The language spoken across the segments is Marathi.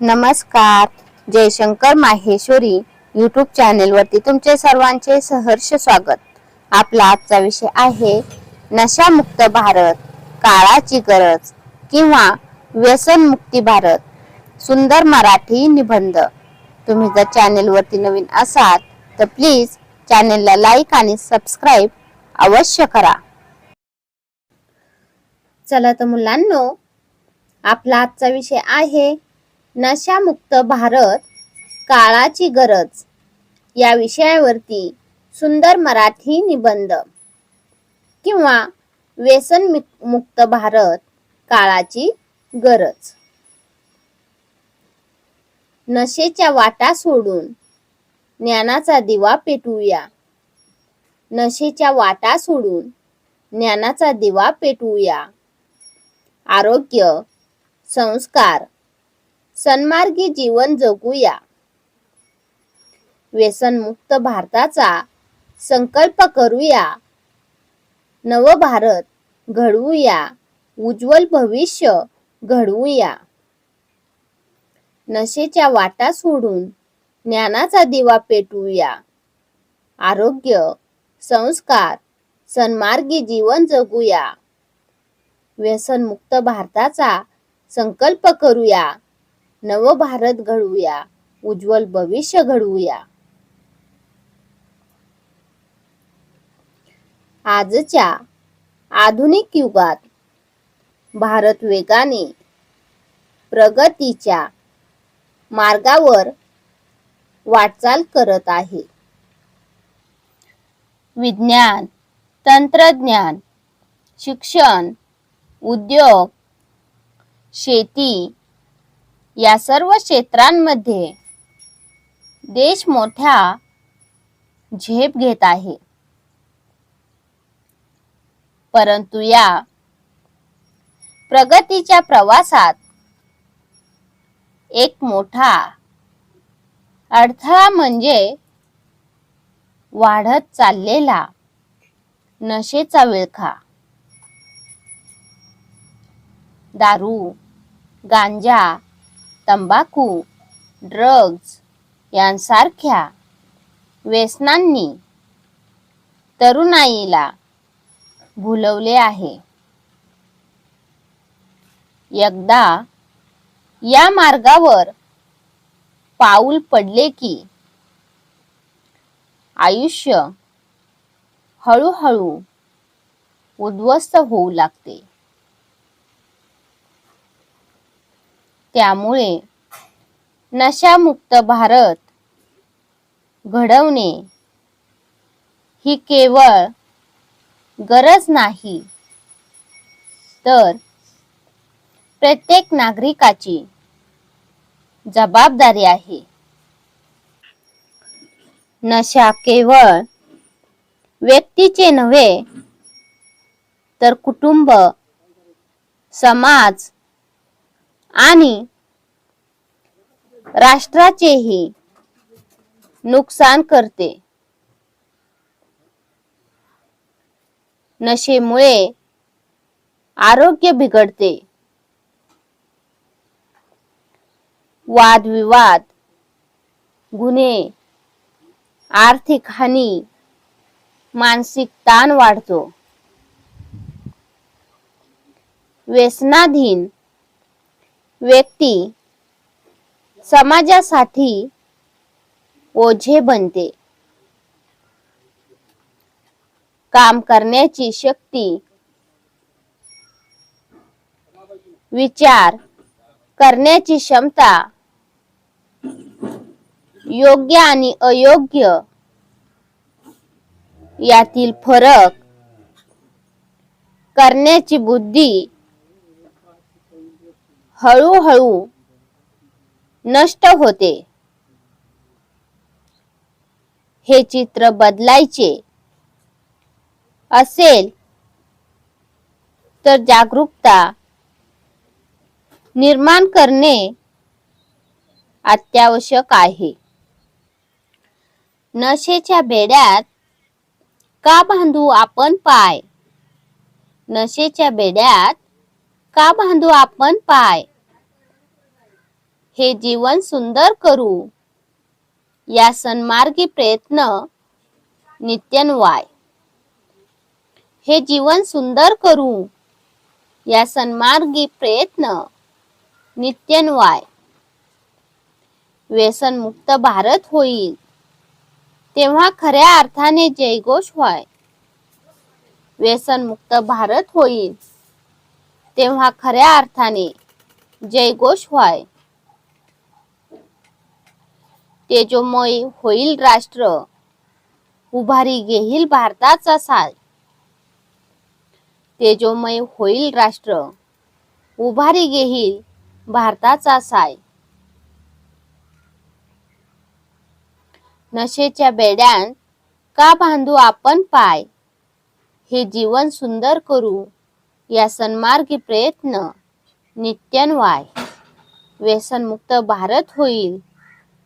नमस्कार. जयशंकर माहेश्वरी यूट्यूब चॅनेलवरती तुमचे सर्वांचे सहर्ष स्वागत. आपला आजचा विषय आहे नशामुक्त भारत काळाची गरज किंवा व्यसनमुक्ती भारत सुंदर मराठी निबंध. तुम्ही जर चॅनेलवरती नवीन असाल तर प्लीज चॅनेलला लाईक आणि सबस्क्राईब अवश्य करा. चला तर मुलांनो आपला आजचा विषय आहे नशामुक्त भारत काळाची गरज. या विषयावरती सुंदर मराठी निबंध किंवा व्यसन मुक्त भारत काळाची गरज. नशेच्या वाटा सोडून ज्ञानाचा दिवा पेटवूया. नशेच्या वाटा सोडून ज्ञानाचा दिवा पेटवूया. आरोग्य संस्कार सन्मार्गी जीवन जगूया. व्यसनमुक्त भारताचा संकल्प करूया. नवभारत घडवूया. उज्ज्वल भविष्य घडवूया. नशेच्या वाटा सोडून ज्ञानाचा दिवा पेटवूया. आरोग्य संस्कार सन्मार्गी जीवन जगूया. व्यसनमुक्त भारताचा संकल्प करूया. नव भारत घडवूया उज्ज्वल भविष्य घडवूया. आजच्या आधुनिक युगात भारत वेगाने प्रगतीच्या मार्गावर वाटचाल करत आहे. विज्ञान तंत्रज्ञान शिक्षण उद्योग शेती या सर्व क्षेत्रांमध्ये देश मोठ्या झेप घेत आहे. परंतु या प्रगतीच्या प्रवासात एक मोठा अडथळा म्हणजे वाढत चाललेला नशेचा विळखा. दारू गांजा तंबाखू ड्रग्ज यांसारख्या व्यसनांनी तरुणाईला भुलवले आहे. एकदा या मार्गावर पाऊल पडले की आयुष्य हळूहळू उद्ध्वस्त होऊ लागते. त्यामुळे नशामुक्त भारत घडवणे ही केवळ गरज नाही. तर प्रत्येक नागरिकाची जबाबदारी आहे. नशा केवळ व्यक्तीचे नव्हे तर कुटुंब समाज आणि राष्ट्राचेही नुकसान करते. नशेमुळे आरोग्य बिघडते. वादविवाद गुन्हे आर्थिक हानी मानसिक ताण वाढतो. व्यसनाधीन व्यक्ती समाजासाठी ओझे बनते. काम करण्याची शक्ती विचार करण्याची क्षमता योग्य आणि अयोग्य यातील फरक करण्याची बुद्धी हळूहळू नष्ट होते. हे चित्र बदलायचे असेल तर जागरूकता निर्माण करणे अत्यावश्यक आहे. नशेच्या बेड्यात का बांधू आपण पाय? नशेच्या बेड्यात का बांधू आपण पाय? हे जीवन सुंदर करू. या सन्मार्गी प्रयत्न नित्यनवाय हे जीवन सुंदर करू. या सन्मार्गी प्रयत्न नित्यनवाय व्यसनमुक्त भारत होईल. तेव्हा खऱ्या अर्थाने जयघोष व्हाय. व्यसनमुक्त भारत होईल. तेव्हा खऱ्या अर्थाने जयघोष व्हाय. तेजोमय होईल राष्ट्र. उभारी घेईल भारताचा साल. तेजोमय होईल राष्ट्र. उभारी घेईल भारताचा साय नशेच्या बेड्यान का बांधू आपण पाय? हे जीवन सुंदर करू. या सन्मार्गी प्रयत्न नित्यनवाय. व्यसनमुक्त भारत होईल.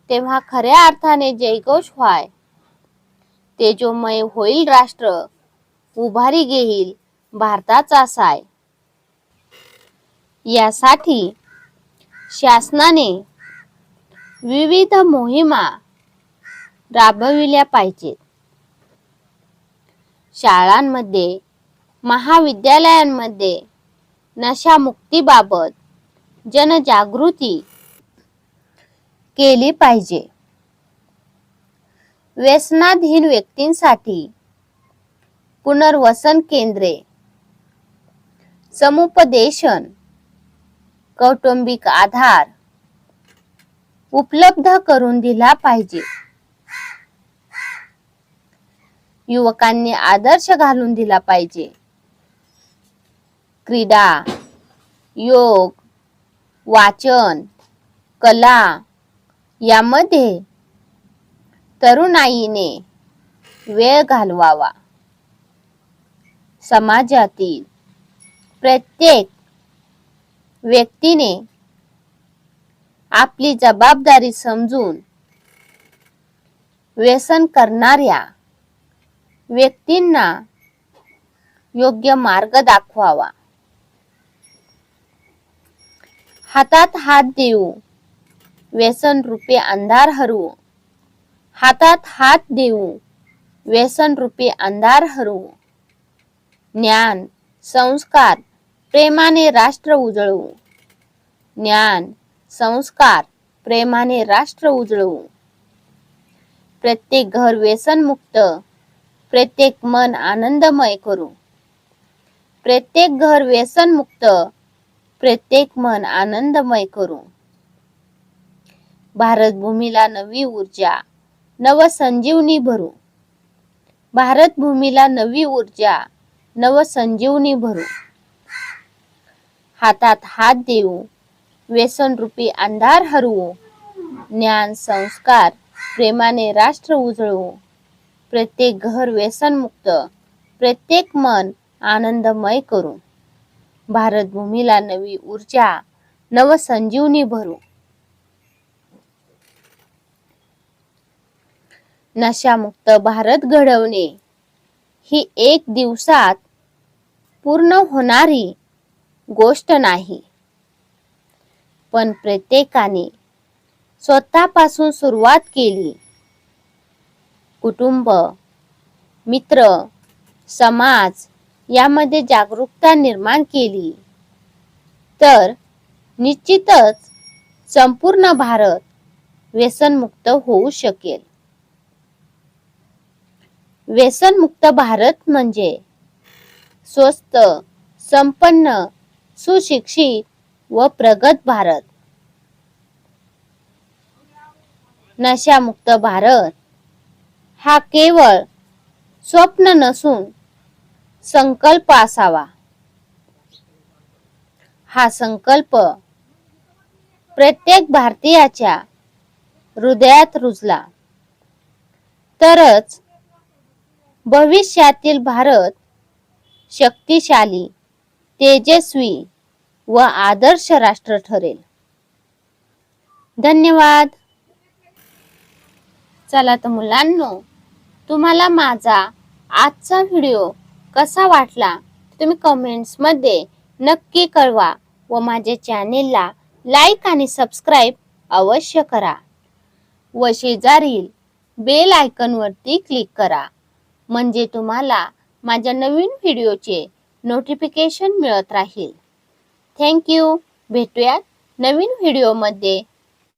तेव्हा खऱ्या अर्थाने जयघोष व्हाय. तेजोमय होईल राष्ट्र उभारी घेईल भारताचा साय. यासाठी शासनाने विविध मोहिमा राबविल्या पाहिजेत. शाळांमध्ये महाविद्यालयांमध्ये नशामुक्तीबाबत जनजागृती केली पाहिजे. व्यसनाधीन व्यक्तींसाठी पुनर्वसन केंद्रे. समुपदेशन कौटुंबिक आधार उपलब्ध करून दिला पाहिजे. युवकांनी आदर्श घालून दिला पाहिजे. क्रीडा योग वाचन कला यामध्ये तरुणाईने वेळ घालवावा. समाजातील प्रत्येक व्यक्तीने आपली जबाबदारी समजून व्यसन करणाऱ्या व्यक्तींना योग्य मार्ग दाखवावा. हातात हात देऊ व्यसन रूपी अंधार हरवू हातात हात देऊ. व्यसन रूपी अंधार हरवू ज्ञान संस्कार प्रेमाने राष्ट्र उजळवू ज्ञान संस्कार प्रेमाने राष्ट्र उजळवू प्रत्येक घर व्यसनमुक्त. प्रत्येक मन आनंदमय करू. प्रत्येक घर व्यसनमुक्त. प्रत्येक मन आनंदमय करू. भूमीला नवी ऊर्जा नव संजीवनी भरू. भारत भूमीला नवी ऊर्जा नव संजीवनी भरू. हातात हात देऊ व्यसन रूपी अंधार हरवू. ज्ञान संस्कार प्रेमाने राष्ट्र उजळू प्रत्येक घर व्यसनमुक्त प्रत्येक मन आनंदमय करू. भारत भूमीला नवी ऊर्जा नव संजीवनी भरू. नशामुक्त भारत घडवणे. ही एक दिवसात पूर्ण होणारी गोष्ट नाही. पण प्रत्येकाने स्वतःपासून सुरुवात केली. कुटुंब मित्र समाज यामध्ये जागरूकता निर्माण केली. तर निश्चितच संपूर्ण भारत व्यसनमुक्त होऊ शकेल. व्यसनमुक्त भारत म्हणजे स्वस्त संपन्न सुशिक्षित व प्रगत भारत. नशामुक्त भारत हा केवळ स्वप्न नसून संकल्प असावा. हा संकल्प प्रत्येक भारतीयाच्या हृदयात रुजला. तरच भविष्यातील भारत शक्तिशाली तेजस्वी व आदर्श राष्ट्र ठरेल. धन्यवाद. चला तर मुलांनो तुम्हाला माझा आजचा व्हिडिओ कसा वाटला तुम्ही कमेंट्समध्ये नक्की कळवा व माझ्या चॅनेलला लाईक आणि सबस्क्राईब अवश्य करा व शेजारील बेल आयकनवरती क्लिक करा. म्हणजे तुम्हाला माझ्या नवीन व्हिडिओचे नोटिफिकेशन मिळत राहील. थँक्यू भेटूयात नवीन व्हिडिओमध्ये.